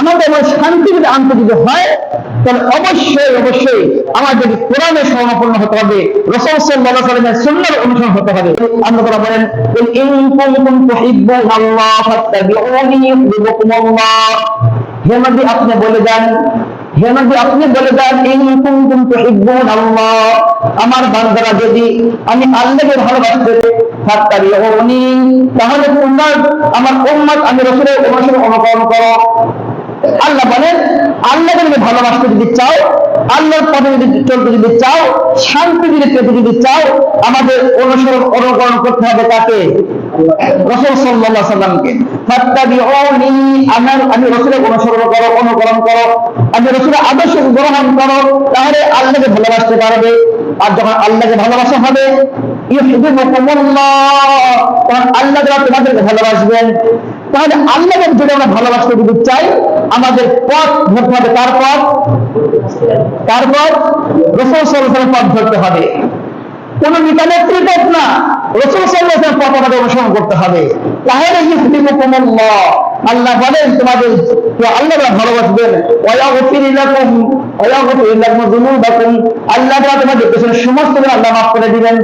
আমাদের আমার শান্তি যদি আনতে যদি হয়, তাহলে অবশ্যই অবশ্যই আমাদের কোরআনের সমাপন্ন হতে হবে, রসুল আলাইহি ওয়াসাল্লামের অনুসরণ হতে হবে। আল্লাহ তাআলা বলেন, কুল ইন আল্লাহ ফাত্তাবিউনি ইউহিব্বুকুমুল্লাহ। হে নবী, আপনি বলে যান হে নবী, আপনি বলে তুহিব্বুন আল্লাহ আমার বান্দারা যদি আমি আল্লাহকে ভালোবাসতে তাহলে তোমরা, আমার উম্মত, আমি রাসূলের অনুসরণ অনুকরণ করো। আল্লাহ বলেন আল্লাহকে যদি ভালোবাসতে যদি চাও, আল্লাহর পথে যদি চলতে যদি চাও, শান্তি যদি পেতে যদি চাও, আমাদের অনুসরণ অনুকরণ করতে হবে তাকে রসুল সাল্লাল্লাহু সাল্লামকে। আমার আমি রসুলের অনুসরণ করো, অনুকরণ করো, আমি রসুলের আদর্শ গ্রহণ করো, তাহলে আল্লাহকে ভালোবাসতে পারবে। আর যখন আল্লাহকে ভালোবাসা হবে, ইউহিব্বুকুমুল্লাহ, তখন আল্লাহ তোমাদেরকে ভালোবাসবেন তাহলে আল্লাহকে যদি আমরা ভালোবাসতে যদি চাই, আমাদের পথ ধরতে হবে তার পথ? তার পথ? রসুল সাল্লাল্লাহু পথ ধরতে হবে। কোন নেতানেত্রী পথ না, রসুল সাল্লাল্লাহু পথ আমাদের অনুসরণ করতে হবে। তাহলে আল্লাহ। বলেন তোমাদের ভালোবাসবেন। তোমাদের পেছনে সমস্ত আল্লাহ মাফ করে দিবেন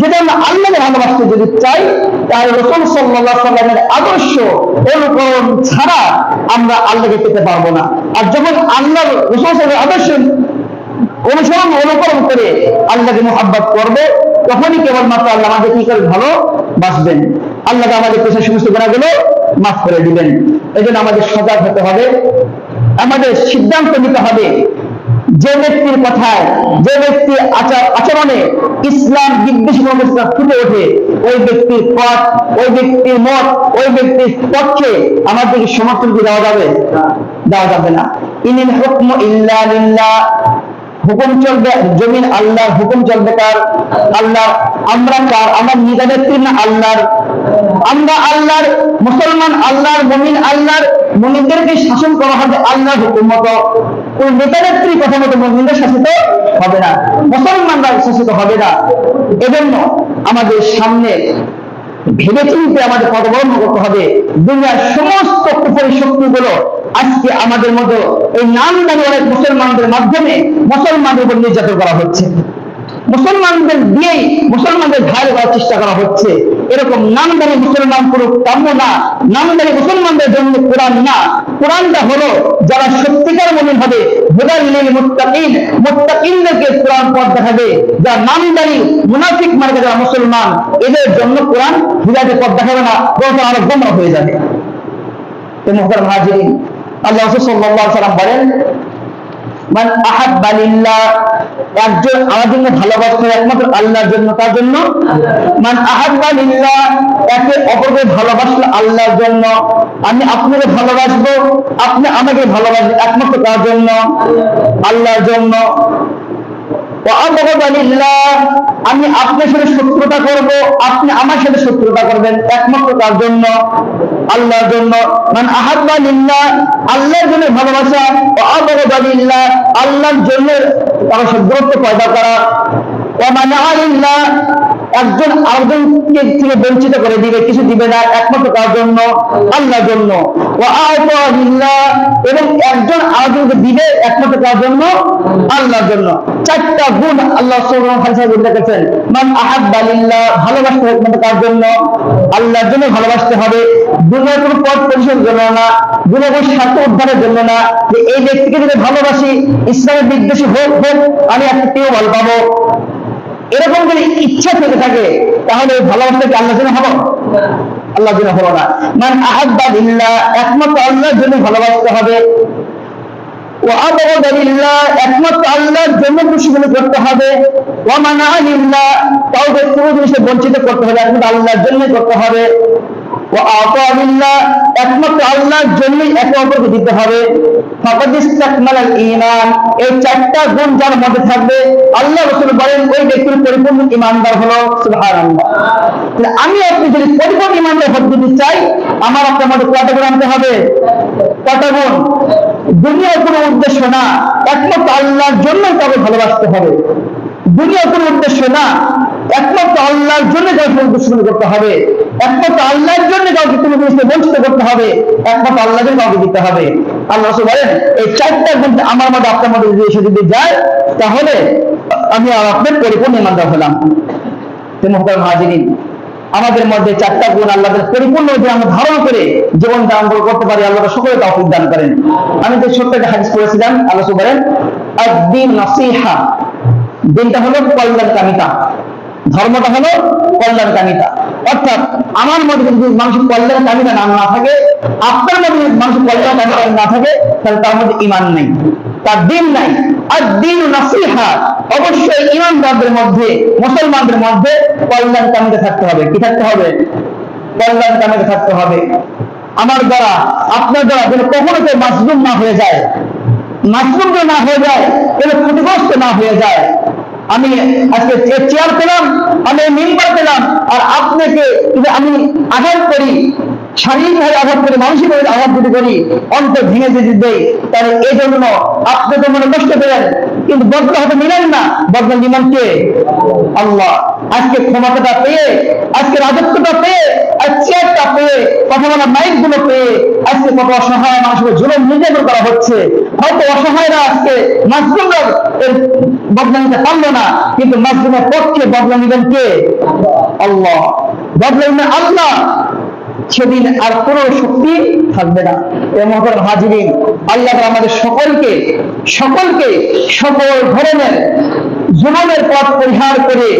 যদি আমরা আল্লাহকে ভালোবাসতে যদি চাই, তাহলে রাসূল আলাইহি সাল্লামের আদর্শ অনুকরণ ছাড়া আমরা আল্লাহকে পেতে পারব না। আর যখন আল্লাহ রাসূল আদর্শ অনুসরণ অনুকরণ করে আল্লাহকে মোহাব্বত করবে তখনই কেবলমাত্র আল্লাহ আমাদের কি করে ভালো? বাসবেন আল্লাহকে আমাদের পেছনে সমস্ত গুণাগুলো মাফ করে দিবেন। এই জন্য আমাদের সজাগ হতে হবে। আমাদের সিদ্ধান্ত নিতে হবে যে ব্যক্তির কথায়, যে ব্যক্তি আচরণে ইসলাম বিদ্বেষী অবস্থা ফুটে ওঠে, ওই ব্যক্তির পথ, ওই ব্যক্তির মত, ওই ব্যক্তির পক্ষে আমাদেরকে সমর্থন দেওয়া যাবে? দেওয়া যাবে না। ইনিল হুকম ইল্লা হুকুম চলবে, জমিন আল্লাহর হুকুম চলবে কার? আল্লাহ। আমরা কার? আমার নিজানেত্রী না আল্লাহর? আমরা আল্লাহর মুসলমান, আল্লাহর মমিন, আল্লাহর মমিনদেরকে শাসন করা হবে আল্লাহর হুকুম মতো। কোন নেতানেত্রী কথা মতো মমিনদের শাসিত হবে না। মুসলমানরা শাসিত হবে না। এজন্য আমাদের সামনে ভেবে চিন্তে আমাদের পদবর্ণ করতে হবে। দুনিয়ার সমস্ত কুফরি শক্তিগুলো আজকে আমাদের মতো এই নামদানি অনেক মুসলমানদের মাধ্যমে মুসলমানদের উপর নির্যাতন করা হচ্ছে। মুসলমানদের দিয়েই মুসলমানদের ঘায়ল করার চেষ্টা করা হচ্ছে। এরকম নামদানি মুসলমান পুরো কাম্য না, নামদানি মুসলমানদের জন্য কোরআন না। কোরআনটা হলো যারা সত্যিকার মনে হবে হুদাল্লিল কোরআন পথ দেখাবে। মুনাফিক মার্গে যারা মুসলমান, এদের জন্য কোরআন পথ দেখাবে না, বরং আরও গোমরা হয়ে যাবে। মহাজিরিন আল্লাহ সাল্লাহ সাল্লাম বলেন, মান আহাব্বালিল্লাহ একজন আমার জন্য ভালোবাসতে একমাত্র আল্লাহর জন্য তার জন্য? মান আহাব্বালিল্লাহ একে অপরকে ভালোবাসলে আল্লাহর জন্য। আমি আপনাকে ভালোবাসবো আপনি আমাকে ভালোবাসবেন একমাত্র তার জন্য? আল্লাহর জন্য। আমি আপনার সাথে শত্রুতা করব, আপনি আমার সাথে শত্রুতা করবেন, একমাত্র তার জন্য, আল্লাহর জন্য। মানে আহাব্বা লিল্লাহ, আল্লাহর জন্য ভালোবাসা। ও আবগদা লিল্লাহ, আল্লাহর জন্য তারা দূরত্ব পয়দা করা। ও মানে আলিল্লাহ একজন আরেকজনকে থেকে বঞ্চিত করে দিবে, কিছু দিবে না, একমাত্র তার জন্য, আল্লাহর জন্য। এবং একজন আরেকজনকে দিবে, একমাত্র তার জন্য, আল্লাহর জন্য। চারটা গুণ আল্লাহ করেছেন মান আহাব্বা ভালোবাসতে একমাত্র তার জন্য, আল্লাহর জন্য ভালোবাসতে হবে। দুনিয়ার কোনো পথ পরিশোধ জন্য না কোনো স্বার্থ উদ্ধারের জন্য না। যে এই ব্যক্তিকে যদি ভালোবাসি, ইসলামের বিদ্বেষী হোক হোক, আমি একটা কেউ ভালো পাবো। এরকম যদি ইচ্ছা থেকে থাকে, তাহলে ওই ভালোবাসা কি আল্লাহ জন্য হলো? আল্লাহ জন্য হলো না। মান আহাব্বা ইল্লা একমাত্র আল্লাহর জন্য ভালোবাসতে হবে। ও আবহাওয়া একমাত্র আল্লাহর জন্য খুশি গুলো করতে হবে। ও মানা লিল্লাহ তাও কোনো জিনিসে বঞ্চিত করতে হবে, একমাত্র আল্লাহর জন্য করতে হবে। জন্যই একে দিতে হবে। চারটা গুণ যার মধ্যে থাকবে, আল্লাহ বলেন, ওই ব্যক্তির হলো আমি আপনি যদি পরিপূর্ণ ঈমানদার হতে চাই, আমার আপনার মধ্যে কয়টা গুণ আনতে হবে? কয়টা গুণ? দুনিয়ার কোনো উদ্দেশ্য না, একমাত্র আল্লাহর জন্য তাকে ভালোবাসতে হবে। দুনিয়ার কোনো উদ্দেশ্য না। একমাত্র আল্লাহর জন্য কাউকে উদ্দেশ্য করতে হবে। একমাত্র আল্লাহর জন্য কাউকে কোনো জিনিস থেকে বঞ্চিত করতে হবে। একমাত্র আল্লাহকে কাউকে দিতে হবে। আল্লাহ বলেন, এই চারটা গুণ আমার মধ্যে আপনার মধ্যে যদি এসে যদি যায়, তাহলে আমি আর আপনার পরিপূর্ণ ইমানদার হলাম। মোহতারাম হাজিরিন, আমাদের মধ্যে চারটা গুণ আল্লাহ পরিপূর্ণ যে আমরা ধারণ করে জীবন ধারণ করতে পারি আল্লাহ সকলে তৌফিক দান করেন। আমি যে ছোট্ট একটা হাদিস পড়েছিলাম, আল্লাহ বলেন, আদ-দীন নাসিহা দিনটা হলো কল্যাণকামিতা। ধর্মটা হলো কল্যাণকামিতা। অর্থাৎ আমার মধ্যে যদি মানুষের কল্যাণকামিতা নাম না থাকে, আপনার মধ্যে যদি মানুষের কল্যাণকামিতা না থাকে, তাহলে তার মধ্যে ইমান নেই। তার দিন নাই। আর দিন নাসিহা, অবশ্যই ইমানদারদের মধ্যে, মুসলমানদের মধ্যে কল্যাণকামিতা থাকতে হবে। কি থাকতে হবে? কল্যাণকামিতা থাকতে হবে। আমার দ্বারা, আপনার দ্বারা যেন কখনো কেউ মাসলুম না হয়ে যায় মাসলুম যেন না হয়ে যায়, এর ক্ষতিগ্রস্ত না হয়ে যায়। আমি আজকে চেয়ার পেলাম, আমি মেম্বার পেলাম, আর আপনাকে যদি আমি আঘাত করি শারীরিকভাবে আঘাত করি মানসিকভাবে আঘাত যদি করি, অন্তর ভেঙে যদি দেই তাহলে এই জন্য আপনি তো মনে কষ্ট পেলেন, কিন্তু মিলেন না। কে? আল্লাহ। আজকে ক্ষমতাটা পেয়ে, আজকে রাজত্বটা পেয়ে চেয়ারটা পেয়ে বলা মাইকগুলো পেয়ে, আজকে কত অসহায় জুলুম নির্যাতন করা হচ্ছে। হয়তো অসহায়রা আজকে মাসরুমরা এর বদলা নিতে পারল না, কিন্তু মাসরুমের পক্ষে বদলা নিবেন কে? আল্লাহ। বদলা আল্লাহ। সেদিন আর কোনো শক্তি থাকবে না। এমন হাজিরিন, আল্লাহ আমাদের সকলকে সকলকে সকল ধরনের জুলুমের পথ পরিহার করে,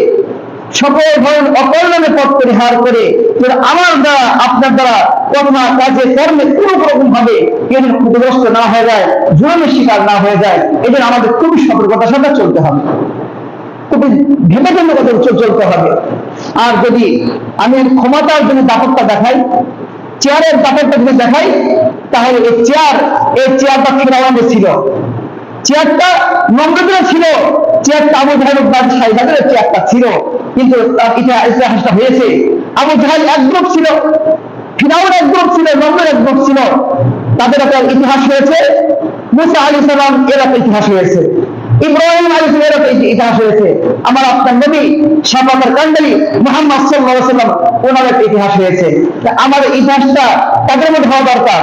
সকল ধরনের অকল্যাণের পথ পরিহার করে আমার দ্বারা, আপনার দ্বারা কথা কাজে, কর্মে কোনো রকম ভাবে যেন ক্ষতিগ্রস্ত না হয়ে যায়, জুলুমের শিকার না হয়ে যায়। এদের আমাদের খুবই সতর্কতার সাথে চলতে হবে। খুবই ভেবে ভেবে চল- চলতে হবে। আর যদি আমি ক্ষমতার জন্য দাপটটা দেখাই, চেয়ারের দাপটটা যদি দেখাই, তাহলে এই চেয়ার, এই চেয়ারটা ফেরাওয়ানের ছিল। চেয়ারটা নম্রদের ছিল, চেয়ারটা আবু জাহেল সাহেবের চেয়ারটা ছিল। কিন্তু ইতিহাস ইতিহাসটা হয়েছে, আবু জাহেল এক গ্রুপ ছিল, ফিরাউন এক গ্রুপ ছিল নম্রের এক গ্রুপ ছিল। তাদের একটা ইতিহাস হয়েছে, মুসা আলী সালাম এর একটা ইতিহাস হয়েছে। ইব্রাহিম আলী সালামের একটা ইতিহাস হয়েছে আমার আপনার নবী সাফাতের কান্ডালি মোহাম্মদ সাল্লাহ সাল্লাম ওনার ইতিহাস হয়েছে আমাদের ইতিহাসটা তাদের মধ্যে হওয়া দরকার।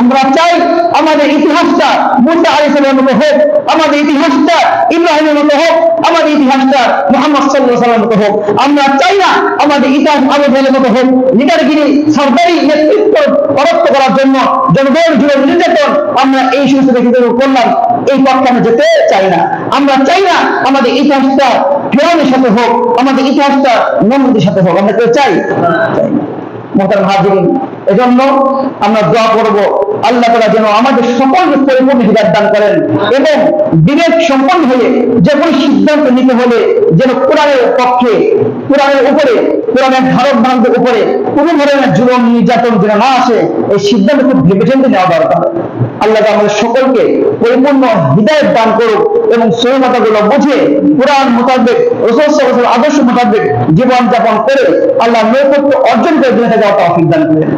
আমরা চাই আমাদের ইতিহাসটা মুসা আলী সাল্লামের মতো হোক, আমাদের ইতিহাসটা ইব্রাহিমের মতো হোক, আমাদের ইতিহাসটা মোহাম্মদ সাল্লাহ সাল্লামের মতো হোক। আমরা চাই না আমাদের ইতিহাস আবু জাহেলের মতো হোক। লিডারগিরি সরকারি নেতৃত্ব পরোক্ষ করার জন্য জনগণ জুড়ে নির্যাতন আমরা এই সমস্ত ব্যক্তিদের করলাম। এই পথে আমরা যেতে চাই না। আমরা চাই না আমাদের ইতিহাসটা ফেরানের সাথে হোক, আমাদের ইতিহাসটা নন্দীর সাথে হোক। আমরা কেউ চাই। চাই না। মোহতারাম হাজিরিন এজন্য আমরা দোয়া করব, আল্লাহ তাআলা যেন আমাদের সকলকে পরিপূর্ণ হৃদয় দান করেন এবং বিবেক সম্পন্ন হয়ে যে কোনো সিদ্ধান্ত নিতে হলে যেন কোরআনের পক্ষে, কোরআনের উপরে, কোরআনের ধারক বান্ধবের উপরে কোনো ধরনের জুলুম, নির্যাতন যেন না আসে, এই সিদ্ধান্ত খুব ভেবেচিন্তে নেওয়া দরকার। আল্লাহ আমাদের সকলকে পরিপূর্ণ হৃদয় দান করুক এবং সহিমতাগুলো বুঝে কোরআন মোতাবেক, রসুল আদর্শ মোতাবেক জীবন যাপন করে আল্লাহ নৈকট্য অর্জন করে দিনে যাওয়া তৌফিক দান করেন।